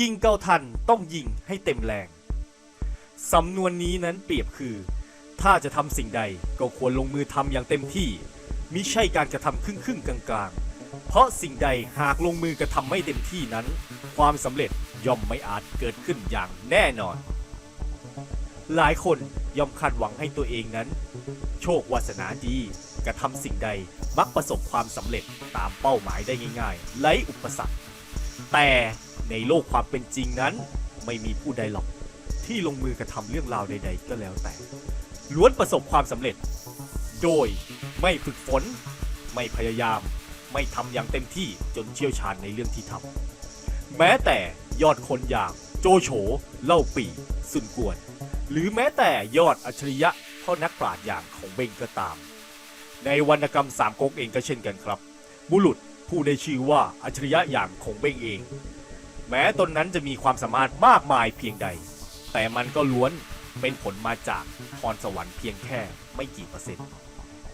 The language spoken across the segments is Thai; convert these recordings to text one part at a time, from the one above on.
ยิงเกาทันต้องยิงให้เต็มแรง สำนวนนี้นั้นเปรียบคือ ถ้าจะทำสิ่งใดก็ควรลงมือทำอย่างเต็มที่ มิใช่การกระทำครึ่งครึ่งๆกลางๆ เพราะสิ่งใดหากลงมือกระทำไม่เต็มที่นั้น ความสำเร็จย่อมไม่อาจเกิดขึ้นอย่างแน่นอน หลายคนย่อมคาดหวังให้ตัวเองนั้น โชควาสนาดีกระทำสิ่งใดมักประสบความสำเร็จตามเป้าหมายได้ง่ายๆไร้อุปสรรค แต่ ในโลกความเป็นจริงนั้น ไม่มีผู้ใดหรอกที่ลงมือกระทำเรื่องราวใด ๆ ก็แล้วแต่ ล้วนประสบความสำเร็จ โดยไม่ฝึกฝน ไม่พยายาม ไม่ทำอย่างเต็มที่จนเชี่ยวชาญในเรื่องที่ทำแม้แต่ยอดคนอย่างโจโฉเล่าปีสุนกวน หรือแม้แต่ยอดอัจฉริยะพ่อนักปราชญ์อย่างของเบงก็ตาม ในวรรณกรรมสามก๊กเองก็เช่นกันครับ บุรุษผู้ได้ชื่อว่าอัจฉริยะอย่างของเบงเอง แม้ตนนั้นจะมีความสามารถมากมายเพียงใด แต่มันก็ล้วนเป็นผลมาจากพรสวรรค์เพียงแค่ไม่กี่เปอร์เซ็นต์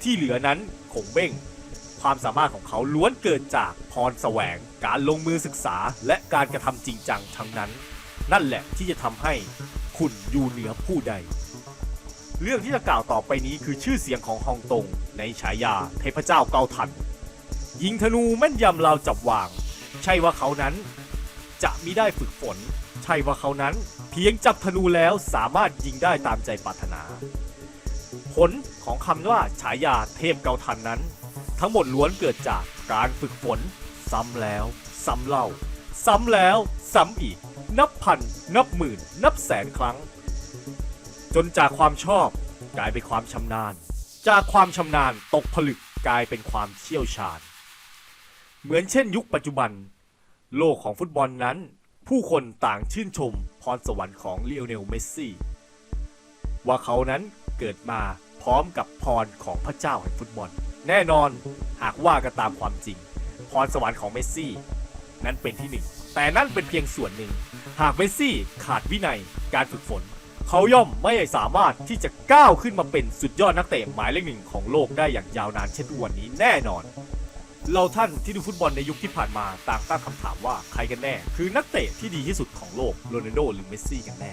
ที่เหลือนั้นคงเบ้ง ความสามารถของเขาล้วนเกิดจากพรแสวง การลงมือศึกษา และการกระทำจริงจังทั้งนั้น นั่นแหละที่จะทำให้คุณอยู่เหนือผู้ใด เรื่องที่จะกล่าวต่อไปนี้คือชื่อเสียงของฮองตง ในฉายาเทพเจ้าเกาทันยิงธนูแม่นยำราวจับวาง ใช่ว่าเขานั้น จะมิได้ฝึกฝน ใช่ว่าเขานั้นเพียงจับธนูแล้วสามารถยิงได้ตามใจปรารถนา ผลของคำว่าฉายาเทพเกาทันนั้น ทั้งหมดล้วนเกิดจากการฝึกฝน ซ้ำแล้ว ซ้ำเล่า ซ้ำแล้ว ซ้ำอีก นับพัน นับหมื่น นับแสนครั้ง จนจากความชอบกลายเป็นความชำนาญ จากความชำนาญตกผลึกกลายเป็นความเชี่ยวชาญ เหมือนเช่นยุคปัจจุบัน โลกของฟุตบอลนั้น ผู้คนต่างชื่นชมพรสวรรค์ของลีโอเนล เมสซี่ ว่าเขานั้นเกิดมาพร้อมกับพรของพระเจ้าแห่งฟุตบอล แน่นอนหากว่ากันตามความจริง พรสวรรค์ของเมสซี่ นั้นเป็นที่หนึ่ง แต่นั่นเป็นเพียงส่วนหนึ่ง หากเมสซี่ขาดวินัยการฝึกฝน เขาย่อมไม่สามารถที่จะก้าวขึ้นมาเป็นสุดยอดนักเตะหมายเลขหนึ่งของโลกได้อย่างยาวนานเช่นทุกวันนี้แน่นอน เราท่านที่ดูฟุตบอลในยุคที่ผ่านมาต่างตั้งคำถามว่าใครกันแน่ คือนักเตะที่ดีที่สุดของโลกโรนัลโดหรือเมสซี่กันแน่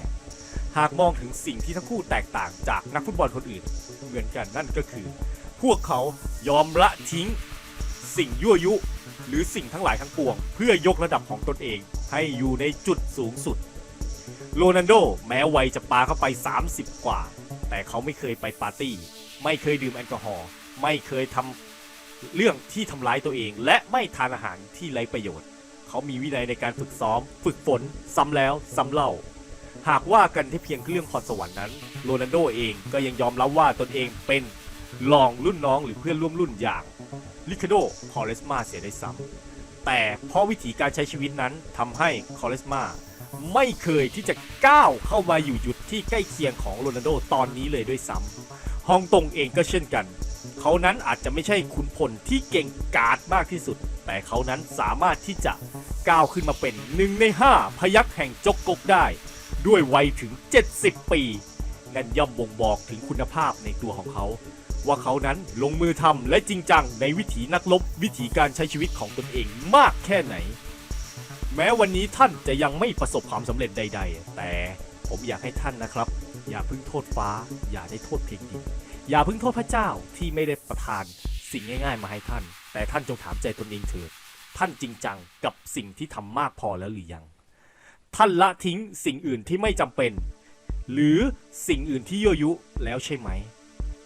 หากมองถึงสิ่งที่ทั้งคู่แตกต่างจากนักฟุตบอลคนอื่น เหมือนกันนั่นก็คือ พวกเขายอมละทิ้ง สิ่งยั่วยุ หรือสิ่งทั้งหลายทั้งปวง เพื่อยกระดับของตนเอง ให้อยู่ในจุดสูงสุด โรนัลโดแม้วัยจะปาเข้าไป 30 กว่า แต่เขาไม่เคยไปปาร์ตี้ ไม่เคยดื่มแอลกอฮอล์ไม่เคยทำ เรื่องที่ทำร้ายตัวเอง และไม่ทานอาหารที่ไร้ประโยชน์ เขามีวินัยในการฝึกซ้อม ฝึกฝน ซ้ำแล้วซ้ำเล่า หากว่ากันที่เพียงเรื่องพรสวรรค์นั้นโรนัลโดเองก็ยังยอมรับว่าตนเองเป็นรองรุ่นน้องหรือเพื่อนร่วมรุ่นอย่างลิคาโดคอเลสมาเสียได้ซ้ำแต่เพราะวิธีการใช้ชีวิตนั้นทำให้คอเลสมาไม่เคยที่จะก้าวเข้ามาอยู่จุดที่ใกล้เคียงของโรนัลโดตอนนี้เลยด้วยซ้ำฮองตงเองก็เช่นกัน เขานั้นอาจจะไม่ใช่ขุนพลที่เก่งกาจมากที่สุด แต่เขานั้นสามารถที่จะก้าวขึ้นมาเป็นหนึ่งในห้าพยัคฆ์แห่งจกกกได้ ด้วยวัยถึง 70 ปีนั่นย่อมบ่งบอกถึงคุณภาพในตัวของเขา ว่าเขานั้นลงมือทำและจริงจังในวิถีนักรบวิถีการใช้ชีวิตของตนเองมากแค่ไหน แม้วันนี้ท่านจะยังไม่ประสบความสำเร็จใด ๆ แต่ผมอยากให้ท่านนะครับ อย่าพิ่งโทษฟ้า อย่าได้โทษเพียงดิน อย่าพิ่งโทษพระเจ้าที่ไม่ได้ประทานสิ่งง่ายๆมาให้ท่าน แต่ท่านจงถามใจตนเองเถิดท่านจริงจังกับสิ่งที่ทำมากพอแล้วหรือยัง ท่านละทิ้งสิ่งอื่นที่ไม่จำเป็น หรือสิ่งอื่นที่ยั่วยุแล้วใช่ไหม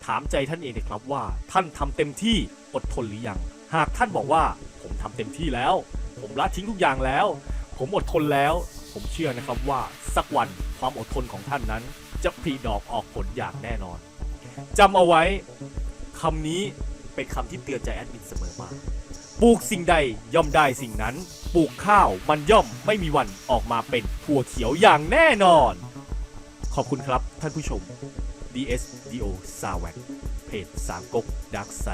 ถามใจท่านเองนะครับว่า ท่านทำเต็มที่อดทนหรือยัง หากท่านบอกว่าผมทำเต็มที่แล้ว ผมละทิ้งทุกอย่างแล้ว ผมอดทนแล้ว ผมเชื่อนะครับว่าสักวันความอดทนของท่านนั้น จะผลิดอกออกผลอย่างแน่นอน จำเอาไว้คำนี้เป็นคำที่เตือนใจแอดมินเสมอมา ปลูกสิ่งใดย่อมได้สิ่งนั้น ปลูกข้าวมันย่อมไม่มีวันออกมาเป็นถั่วเขียวอย่างแน่นอน ขอบคุณครับท่านผู้ชม DSDO s a w a c เพจสามก๊กดักไซ